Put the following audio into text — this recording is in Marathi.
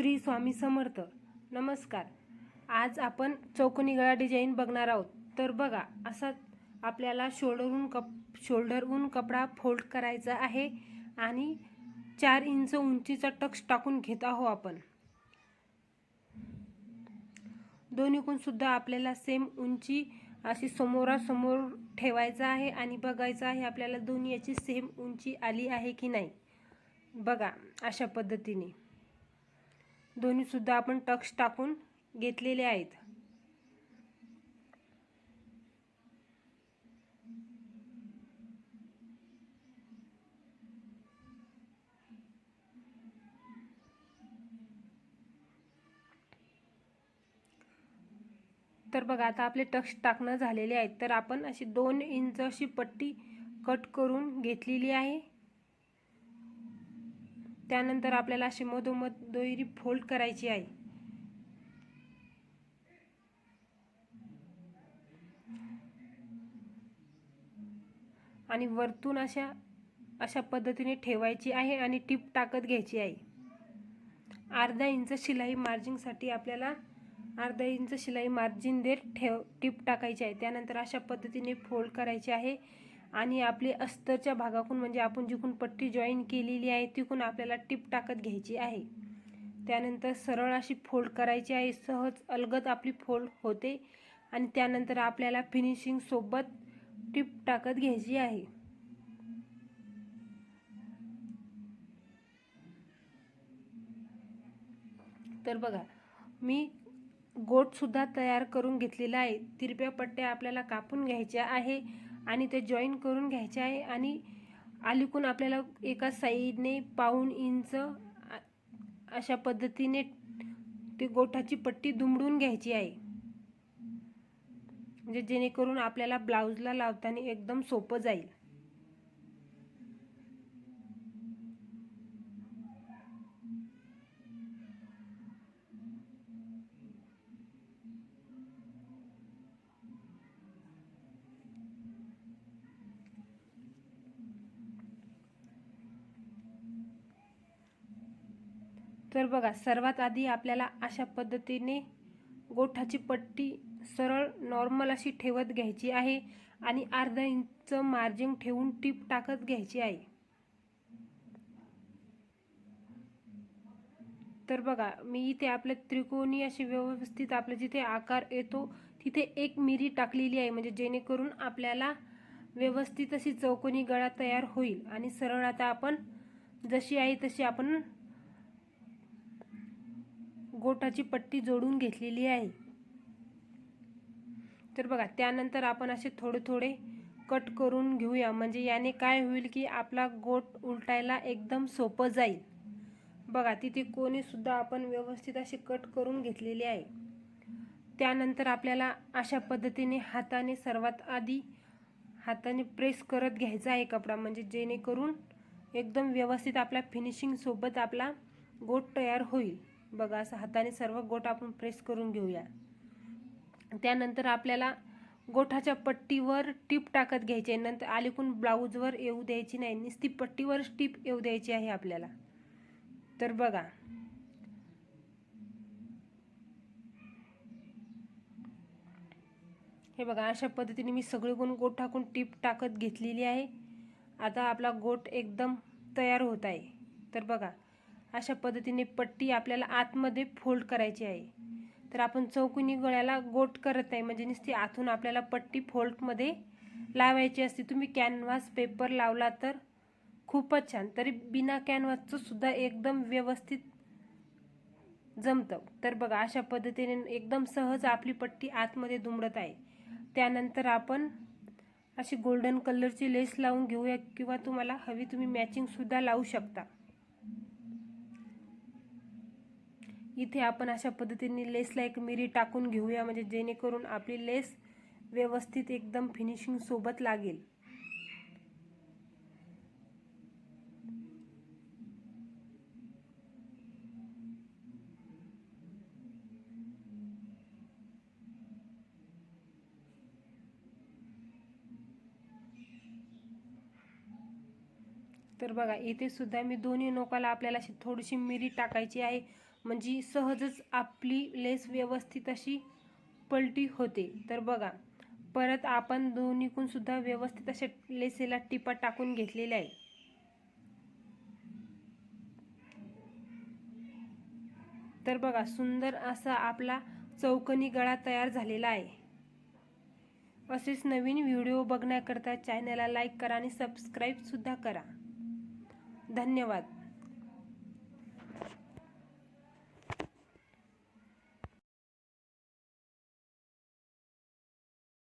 श्री स्वामी समर्थ. नमस्कार. आज आपण चौकोनी गळा डिझाईन बघणार आहोत. तर बघा असा आपल्याला शोल्डरहून कप शोल्डरहून कपडा फोल्ड करायचा आहे आणि चार इंच उंचीचा टक्स टाकून घेत आहो आपण. दोन्ही सुद्धा आपल्याला सेम उंची अशी समोरासमोर ठेवायचं आहे आणि बघायचं आहे आपल्याला दोन्ही याची सेम उंची आली आहे की नाही. बघा अशा पद्धतीने. दोन्ही सुद्धा आपण टक्स टाकून घेतलेले आहेत. तर बघा आता आपले टक्स टाकणं झालेले आहेत. तर आपण अशी दोन इंच अशी पट्टी कट करून घेतलेली आहे. त्यानंतर आपल्याला अशी मधोमध दोरी फोल्ड करायची आहे. आणि वरतून अशा अशा पद्धतीने ठेवायची आहे आणि टीप टाकत घ्यायची आहे. अर्धा इंच शिलाई मार्जिंगसाठी आपल्याला अर्धा इंच शिलाई मार्जिन देत ठेव टीप टाकायची आहे. त्यानंतर अशा पद्धतीने फोल्ड करायची आहे. आणि आपली अस्तरच्या भागाकून म्हणजे आपण जिकून पट्टी जॉईन केलेली आहे तिकून आपल्याला टिप टाकत घ्यायची आहे. त्यानंतर सरळ अशी फोल्ड करायची आहे सहज अलगद आपली फोल्ड होते. आणि त्यानंतर आपल्याला फिनिशिंगसोबत टिप टाकत घ्यायची आहे. तर बघा मी गोटसुद्धा तयार करून घेतलेला आहे. तिरप्या पट्ट्या आपल्याला कापून घ्यायच्या आहे. आणि ते जॉईन करून घ्यायचे आहे आणि आलिकून आपल्याला एका साईडने पाऊण इंच अशा पद्धतीने ते गोठाची पट्टी दुमडून घ्यायची आहे. म्हणजे जेणेकरून आपल्याला ब्लाऊजला लावताना एकदम सोपं जाईल. तर बघा सर्वात आधी आपल्याला अशा पद्धतीने गोठाची पट्टी सरळ नॉर्मल अशी ठेवत घ्यायची आहे आणि अर्धा इंच मार्जिन ठेवून टीप टाकत घ्यायची आहे. तर बघा मी इथे आपल्या त्रिकोणी अशी व्यवस्थित आपला जिथे आकार येतो तिथे एक मिरी टाकलेली आहे म्हणजे जेणेकरून आपल्याला व्यवस्थित अशी चौकोनी गळा तयार होईल. आणि सरळ आता आपण जशी आहे तशी आपण गोटाची पट्टी जोडून घेतलेली आहे. तर बघा त्यानंतर आपण असे थोडे थोडे कट करून घेऊया. म्हणजे याने काय होईल की आपला गोट उलटायला एकदम सोपं जाईल. बघा तिथे कोणीसुद्धा आपण व्यवस्थित असे कट करून घेतलेले आहे. त्यानंतर आपल्याला अशा पद्धतीने हाताने सर्वात आधी हाताने प्रेस करत घ्यायचा आहे कपडा. म्हणजे जेणेकरून एकदम व्यवस्थित आपल्या फिनिशिंगसोबत आपला गोट तयार होईल. बघा असं हाताने सर्व गोट आपण प्रेस करून घेऊया. त्यानंतर आपल्याला गोठाच्या पट्टीवर टीप टाकत घ्यायची आहे. नंतर आलीकून ब्लाऊजवर येऊ द्यायची नाही. नुसती पट्टीवर टीप येऊ द्यायची आहे आपल्याला. तर बघा. हे बघा अशा पद्धतीने मी सगळे गुण गोट टाकून टीप टाकत घेतलेली आहे. आता आपला गोट एकदम तयार होत आहे. तर बघा अशा पद्धतीने पट्टी आपल्याला आतमध्ये फोल्ड करायची आहे. तर आपण चौकोनी गळ्याला गोट करत आहे. म्हणजे नुसती आतून आपल्याला पट्टी फोल्डमध्ये लावायची असते. तुम्ही कॅनव्हास पेपर लावला तर खूपच छान. तरी बिना कॅनव्हासचं सुद्धा एकदम व्यवस्थित जमतं. तर बघा अशा पद्धतीने एकदम सहज आपली पट्टी आतमध्ये दुमडत आहे. त्यानंतर आपण अशी गोल्डन कलरची लेस लावून घेऊया किंवा तुम्हाला हवी तुम्ही मॅचिंगसुद्धा लावू शकता. इथे आपण अशा पद्धतीने लेसला एक मिरी टाकून घेऊया म्हणजे जेणेकरून आपली लेस व्यवस्थित एकदम फिनिशिंग सोबत लागेल. तर बघा इथे सुद्धा मी दोन्ही नोकाला आपल्याला अशी थोडीशी मिरी टाकायची आहे. म्हणजे सहजच आपली लेस व्यवस्थित अशी पलटी होते. तर बघा परत आपण दोन्हीकून सुद्धा व्यवस्थित अशा लेसेला टिपा टाकून घेतलेल्या आहे तर बघा सुंदर असा आपला चौकनी गळा तयार झालेला आहे. असेच नवीन व्हिडिओ बघण्याकरता चॅनलला लाईक करा आणि सबस्क्राईबसुद्धा करा. धन्यवाद.